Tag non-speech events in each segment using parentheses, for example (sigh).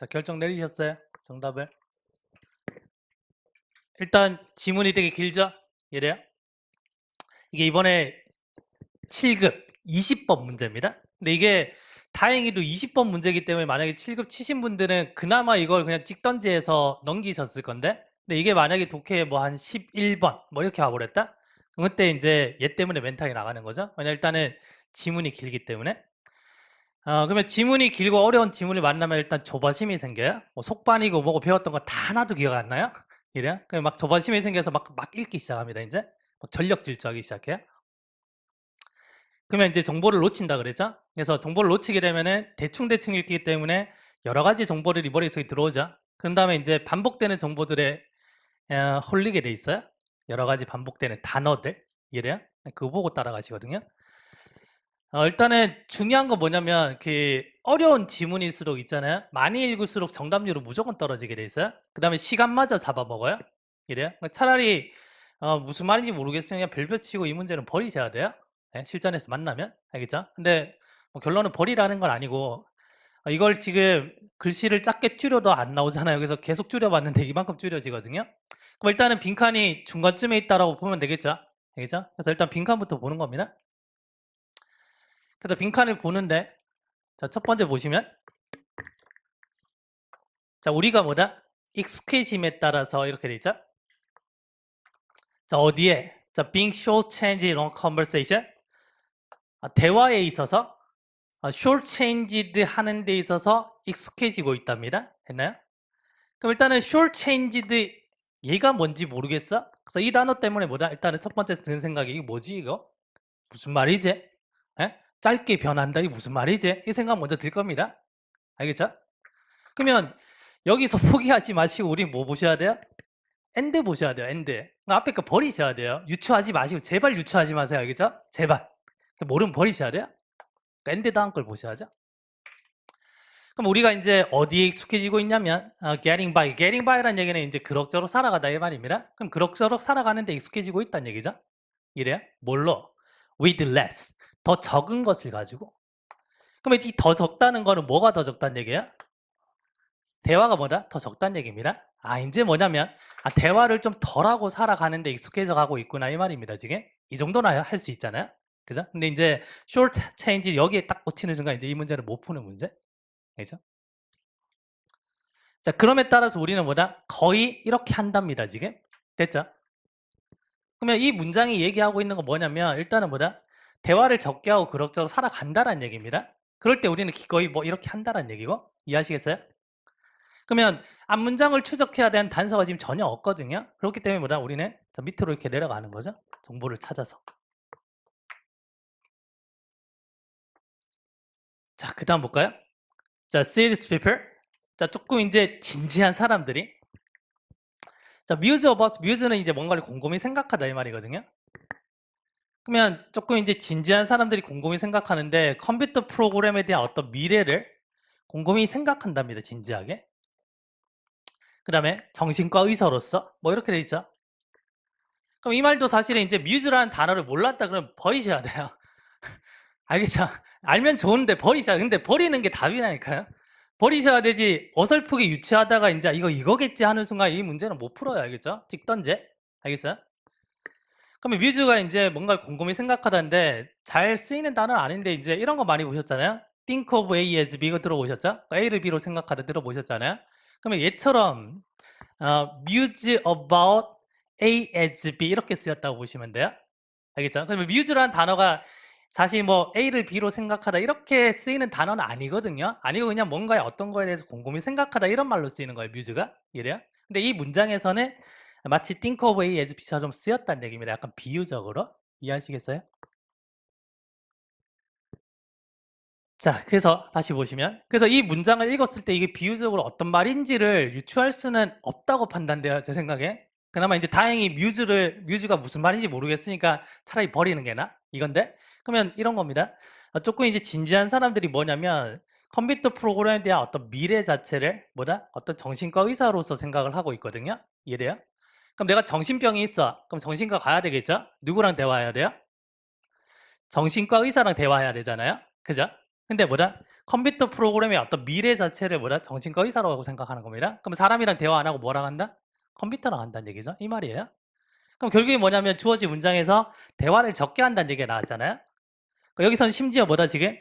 자, 결정 내리셨어요? 정답을. 일단 지문이 되게 길죠? 이래요? 이게 이번에 7급 20번 문제입니다. 근데 이게 다행히도 20번 문제이기 때문에 만약에 7급 치신 분들은 그나마 이걸 그냥 찍던지 해서 넘기셨을 건데 근데 이게 만약에 독해 뭐 한 11번 뭐 이렇게 와버렸다? 그때 이제 얘 때문에 멘탈이 나가는 거죠. 왜냐 일단은 지문이 길기 때문에 어, 그러면 지문이 길고 어려운 지문을 만나면 일단 조바심이 생겨요. 뭐 속반이고 뭐고 배웠던 거 다 하나도 기억 안 나요? (laughs) 이래요? 그냥 막 조바심이 생겨서 막, 막 읽기 시작합니다, 이제. 막 전력 질주하기 시작해요. 그러면 이제 정보를 놓친다 그랬죠? 그래서 정보를 놓치게 되면은 대충대충 읽기 때문에 여러 가지 정보들이 머릿속에 들어오죠. 그런 다음에 이제 반복되는 정보들에 어, 홀리게 돼 있어요. 여러 가지 반복되는 단어들. 이래요? 그거 보고 따라가시거든요. 어, 일단은 중요한 건 뭐냐면 그 어려운 지문일수록 있잖아요. 많이 읽을수록 정답률은 무조건 떨어지게 돼 있어요. 그 다음에 시간마저 잡아먹어요. 이래요. 그러니까 차라리 어, 무슨 말인지 모르겠으면 그냥 별표 치고 이 문제는 버리셔야 돼요. 예, 실전에서 만나면 알겠죠? 근데 뭐 결론은 버리라는 건 아니고 어, 이걸 지금 글씨를 작게 줄여도 안 나오잖아요. 그래서 계속 줄여봤는데 이만큼 줄여지거든요. 그럼 일단은 빈칸이 중간쯤에 있다라고 보면 되겠죠? 알겠죠? 그래서 일단 빈칸부터 보는 겁니다. 그래서 빈칸을 보는데 자, 첫 번째 보시면 자, 우리가 뭐다? 익숙해짐에 따라서 이렇게 돼 있죠? 자, 어디에? 자, being short-changed on conversation. 아, 대화에 있어서 아, short-changed 하는 데 있어서 익숙해지고 있답니다. 했나요? 그럼 일단은 short-changed 얘가 뭔지 모르겠어? 그래서 이 단어 때문에 뭐다? 일단은 첫 번째 드는 생각이 이게 뭐지 이거? 무슨 말이지? 에? 짧게 변한다. 이게 무슨 말이지? 이 생각 먼저 들 겁니다. 알겠죠? 그러면 여기서 (laughs) 포기하지 마시고 우리 뭐 보셔야 돼요? 엔드 보셔야 돼요. 엔드. 앞에 거 버리셔야 돼요. 유추하지 마시고 제발 유추하지 마세요. 알겠죠? 제발. 모르면 버리셔야 돼요. 그러니까 엔드 다음 걸 보셔야죠. 그럼 우리가 이제 어디에 익숙해지고 있냐면 어, getting by. getting by라는 얘기는 이제 그럭저럭 살아가다 이 말입니다. 그럼 그럭저럭 살아가는데 익숙해지고 있다는 얘기죠. 이래요? 뭘로? with less. 더 적은 것을 가지고. 그러면 이 더 적다는 거는 뭐가 더 적다는 얘기예요? 대화가 뭐다? 더 적다는 얘기입니다. 아, 이제 뭐냐면 아, 대화를 좀 덜하고 살아가는데 익숙해져 가고 있구나 이 말입니다. 지금 이 정도나 할 수 있잖아요. 그죠? 근데 이제 short change 여기에 딱 꽂히는 순간 이제 이 문제를 못 푸는 문제. 그죠? 자, 그럼에 따라서 우리는 뭐다? 거의 이렇게 한답니다. 지금 됐죠? 그러면 이 문장이 얘기하고 있는 건 뭐냐면 일단은 뭐다? 대화를 적게 하고 그럭저럭 살아간다는 얘기입니다. 그럴 때 우리는 거의 뭐 이렇게 한다는 얘기고 이해하시겠어요? 그러면 앞 문장을 추적해야 되는 단서가 지금 전혀 없거든요. 그렇기 때문에 뭐다? 우리는 자, 밑으로 이렇게 내려가는 거죠. 정보를 찾아서. 자, 그다음 볼까요? 자, serious people. 자, 조금 이제 진지한 사람들이 자, muse of us. muse는 이제 뭔가를 곰곰이 생각하다 이 말이거든요. 그러면 조금 이제 진지한 사람들이 곰곰이 생각하는데 컴퓨터 프로그램에 대한 어떤 미래를 곰곰이 생각한답니다. 진지하게. 그 다음에 정신과 의사로서 뭐 이렇게 돼 있죠. 그럼 이 말도 사실은 이제 뮤즈라는 단어를 몰랐다 그러면 버리셔야 돼요. (laughs) 알겠죠? 알면 좋은데 버리셔야 근데 버리는 게 답이라니까요. 버리셔야 되지 어설프게 유치하다가 이제 이거 이거겠지 하는 순간 이 문제는 못 풀어요. 알겠죠? 찍던제. 알겠어요? 그러면 뮤즈가 이제 뭔가를 곰곰이 생각하다는데 잘 쓰이는 단어는 아닌데 이제 이런 거 많이 보셨잖아요. think of A as B 이거 들어보셨죠? A를 B로 생각하다 들어보셨잖아요. 그러면 얘처럼 어, muse about A as B 이렇게 쓰였다고 보시면 돼요. 알겠죠? 그러면 muse라는 단어가 사실 뭐 A를 B로 생각하다 이렇게 쓰이는 단어는 아니거든요. 아니고 그냥 뭔가에 어떤 거에 대해서 곰곰이 생각하다 이런 말로 쓰이는 거예요. muse가. 이래요. 근데 이 문장에서는 마치 think of A as B처럼 쓰였다는 얘기입니다. 약간 비유적으로. 이해하시겠어요? 자, 그래서 다시 보시면 그래서 이 문장을 읽었을 때 이게 비유적으로 어떤 말인지를 유추할 수는 없다고 판단돼요. 제 생각에. 그나마 이제 다행히 뮤즈를 뮤즈가 무슨 말인지 모르겠으니까 차라리 버리는 게 나. 이건데. 그러면 이런 겁니다. 어, 조금 이제 진지한 사람들이 뭐냐면 컴퓨터 프로그램에 대한 어떤 미래 자체를 뭐다? 어떤 정신과 의사로서 생각을 하고 있거든요. 이해돼요? 그럼 내가 정신병이 있어. 그럼 정신과 가야 되겠죠? 누구랑 대화해야 돼요? 정신과 의사랑 대화해야 되잖아요. 그죠? 근데 뭐다? 컴퓨터 프로그램의 어떤 미래 자체를 뭐라 정신과 의사라고 생각하는 겁니다. 그럼 사람이랑 대화 안 하고 뭐랑 한다? 컴퓨터랑 한다는 얘기죠. 이 말이에요. 그럼 결국에 뭐냐면 주어진 문장에서 대화를 적게 한다는 얘기가 나왔잖아요. 여기서는 심지어 뭐다 지금?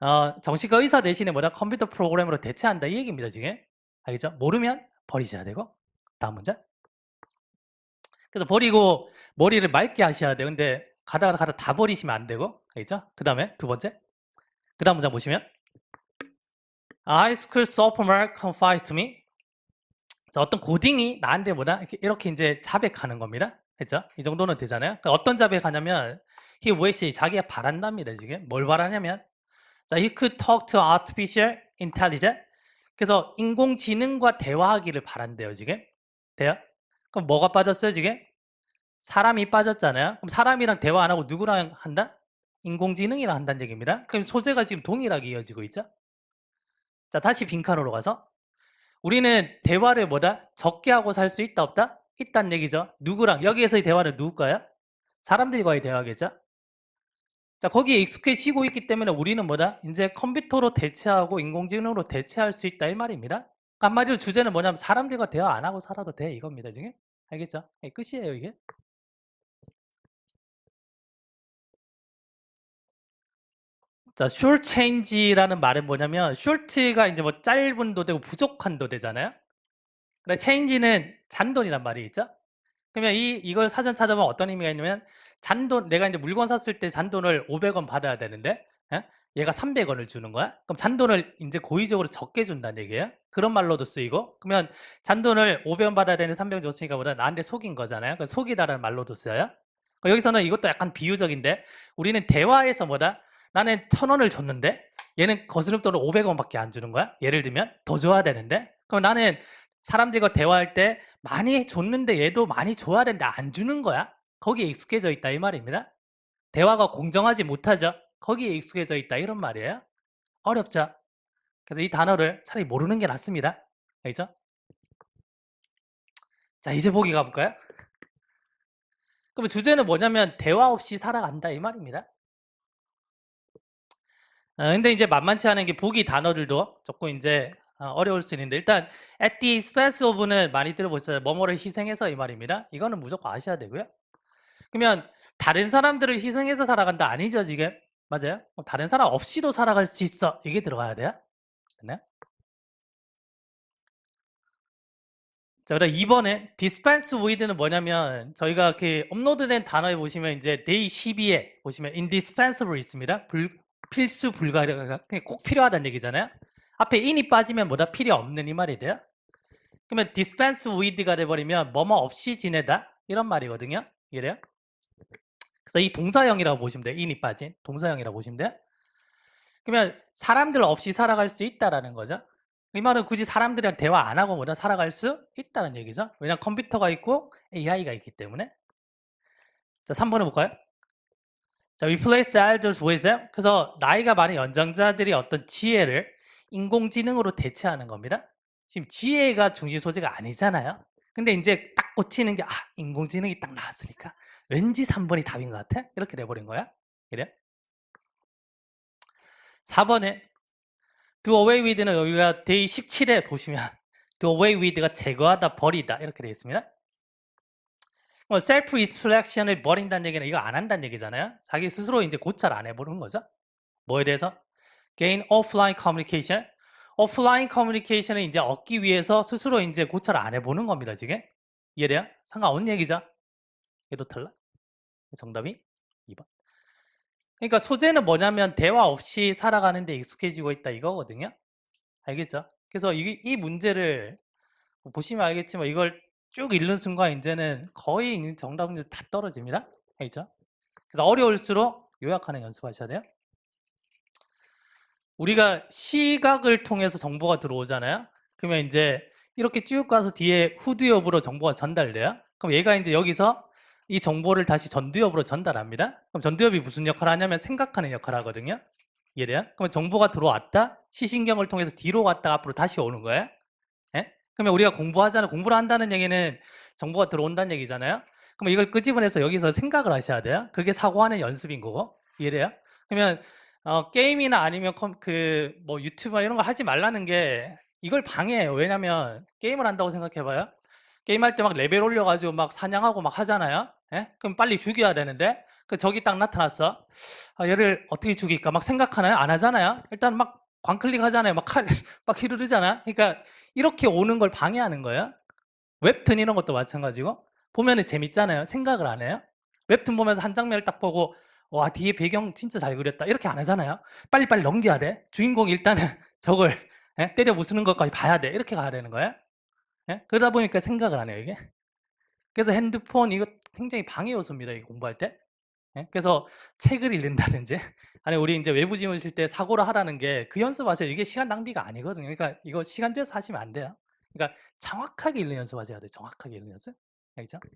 어, 정신과 의사 대신에 뭐다 컴퓨터 프로그램으로 대체한다 이 얘기입니다 지금. 알겠죠? 모르면 버리셔야 되고 다음 문장. 그래서 버리고 머리를 맑게 하셔야 돼요. 근데 가다가 가다 다 버리시면 안 되고 알겠죠? 그 다음에 두 번째. 그 다음 문장 보시면 high school sophomore confided to me. 자, 어떤 고딩이 나한테 뭐다 이렇게, 이렇게 이제 자백하는 겁니다. 했죠? 이 정도는 되잖아요. 그러니까 어떤 자백하냐면 he wishes 자기가 바란답니다. 지금 뭘 바라냐면 자, he could talk to artificial intelligence. 그래서 인공지능과 대화하기를 바란대요. 지금 돼요? 그럼 뭐가 빠졌어요? 지금 사람이 빠졌잖아요. 그럼 사람이랑 대화 안 하고 누구랑 한다? 인공지능이랑 한다는 얘기입니다. 그럼 소재가 지금 동일하게 이어지고 있죠. 자, 다시 빈칸으로 가서 우리는 대화를 뭐다? 적게 하고 살 수 있다 없다? 있다는 얘기죠. 누구랑 여기에서의 대화는 누굴까요? 사람들과의 대화겠죠. 자, 거기에 익숙해지고 있기 때문에 우리는 뭐다? 이제 컴퓨터로 대체하고 인공지능으로 대체할 수 있다 이 말입니다. 한마디로 주제는 뭐냐면 사람들과 대화 안 하고 살아도 돼 이겁니다 지금. 알겠죠? 예, 끝이에요 이게. 자, short change라는 말은 뭐냐면 short가 이제 뭐 짧은도 되고 부족한도 되잖아요. 근데 change는 잔돈이란 말이 있죠. 그러면 이 이걸 사전 찾아보면 어떤 의미가 있냐면 잔돈 내가 이제 물건 샀을 때 잔돈을 500원 받아야 되는데 예? 얘가 300원을 주는 거야. 그럼 잔돈을 이제 고의적으로 적게 준다는 얘기예요. 그런 말로도 쓰이고 그러면 잔돈을 500원 받아야 되는 300원 줬으니까 보다 나한테 속인 거잖아요. 그 속이다라는 말로도 써요. 여기서는 이것도 약간 비유적인데 우리는 대화에서 뭐다 나는 천 원을 줬는데 얘는 거스름돈을 500원밖에 안 주는 거야. 예를 들면 더 줘야 되는데 그럼 나는 사람들과 대화할 때 많이 줬는데 얘도 많이 줘야 되는데 안 주는 거야. 거기에 익숙해져 있다 이 말입니다. 대화가 공정하지 못하죠. 거기에 익숙해져 있다 이런 말이에요. 어렵죠. 그래서 이 단어를 차라리 모르는 게 낫습니다. 알죠? 자 이제 보기 가볼까요? 그럼 주제는 뭐냐면 대화 없이 살아간다 이 말입니다. 아, 근데 이제 만만치 않은 게 보기 단어들도 조금 이제 어, 어려울 수 있는데 일단 at the expense of는 많이 들어보셨어요. 뭐뭐를 희생해서 이 말입니다. 이거는 무조건 아셔야 되고요. 그러면 다른 사람들을 희생해서 살아간다 아니죠 지금? 맞아요? 어, 다른 사람 없이도 살아갈 수 있어. 이게 들어가야 돼요. 됐나요? 자, 그다음 2 번에 dispense with는 뭐냐면 저희가 그 업로드된 단어에 보시면 이제 day 12 에 보시면 indispensable 있습니다. 불, 필수 불가능 꼭 필요하다는 얘기잖아요. 앞에 in이 빠지면 뭐다 필요 없는 이 말이 돼요. 그러면 dispense with가 돼 버리면 뭐뭐 없이 지내다 이런 말이거든요. 이래요? 그래서 이 동사형이라고 보시면 돼요. in이 빠진 동사형이라고 보시면 돼요. 그러면 사람들 없이 살아갈 수 있다라는 거죠. 이 말은 굳이 사람들이랑 대화 안 하고 뭐다 살아갈 수 있다는 얘기죠. 왜냐하면 컴퓨터가 있고 AI가 있기 때문에. 자, 3번에 볼까요? 자, replace elders with them. 그래서 나이가 많은 연장자들이 어떤 지혜를 인공지능으로 대체하는 겁니다. 지금 지혜가 중심 소재가 아니잖아요. 근데 이제 딱 꽂히는 게 아, 인공지능이 딱 나왔으니까 왠지 3번이 답인 것 같아? 이렇게 돼버린 거야. 그래? 4번에 do away with는 여기가 day 17에 보시면 (laughs) do away with가 제거하다, 버리다 이렇게 되어 있습니다. 뭐 self reflection을 버린다는 얘기는 이거 안 한다는 얘기잖아요. 자기 스스로 이제 고찰 안 해보는 거죠. 뭐에 대해서? gain offline communication. 오프라인 커뮤니케이션을 이제 얻기 위해서 스스로 이제 고찰 안 해보는 겁니다. 지금 이해돼요? 상관없는 얘기죠. 얘도 탈락. 정답이 2번. 그러니까 소재는 뭐냐면 대화 없이 살아가는 데 익숙해지고 있다 이거거든요. 알겠죠? 그래서 이, 이 문제를 보시면 알겠지만 이걸 쭉 읽는 순간 이제는 거의 정답은 다 떨어집니다. 알겠죠? 그래서 어려울수록 요약하는 연습하셔야 돼요. 우리가 시각을 통해서 정보가 들어오잖아요. 그러면 이제 이렇게 쭉 가서 뒤에 후두엽으로 정보가 전달돼요. 그럼 얘가 이제 여기서 이 정보를 다시 전두엽으로 전달합니다. 그럼 전두엽이 무슨 역할을 하냐면 생각하는 역할을 하거든요. 이해돼요? 그럼 정보가 들어왔다. 시신경을 통해서 뒤로 갔다 앞으로 다시 오는 거예요. 예? 그러면 우리가 공부하잖아요. 공부를 한다는 얘기는 정보가 들어온다는 얘기잖아요. 그럼 이걸 끄집어내서 여기서 생각을 하셔야 돼요. 그게 사고하는 연습인 거고. 이해돼요? 그러면 어 게임이나 아니면 컴그뭐 유튜브나 이런 거 하지 말라는 게 이걸 방해해요. 왜냐면 게임을 한다고 생각해 봐요. 게임할 때 막 레벨 올려 가지고 막 사냥하고 막 하잖아요. 예? 그럼 빨리 죽여야 되는데 그 적이 딱 나타났어. '아 얘를 어떻게 죽일까?' 막 생각하나요? 안 하잖아요. 일단 막 광클릭하잖아요. 막 칼 (laughs) 막 휘두르잖아. 그러니까 이렇게 오는 걸 방해하는 거예요. 웹툰 이런 것도 마찬가지고 보면은 재밌잖아요. 생각을 안 해요. 웹툰 보면서 한 장면을 딱 보고 '와 뒤에 배경 진짜 잘 그렸다.' 이렇게 안 하잖아요. 빨리 빨리 넘겨야 돼. 주인공이 일단은 (laughs) 적을 예? 때려 부수는 것까지 봐야 돼. 이렇게 가야 되는 거예요. 예? 그러다 보니까 생각을 안 해요, 이게. 그래서 핸드폰 이거 굉장히 방해 요소입니다, 이 공부할 때. 예? 그래서 책을 읽는다든지 (laughs) 아니 우리 인제 외부 지문 실때 사고를 하라는 게 그 연습하세요. 이게 시간 낭비가 아니거든요. 그러니까 이거 시간 들여서 하시면 안 돼요. 그러니까 정확하게 읽는 연습하셔야 돼요, 정확하게 읽는 연습. 알겠죠?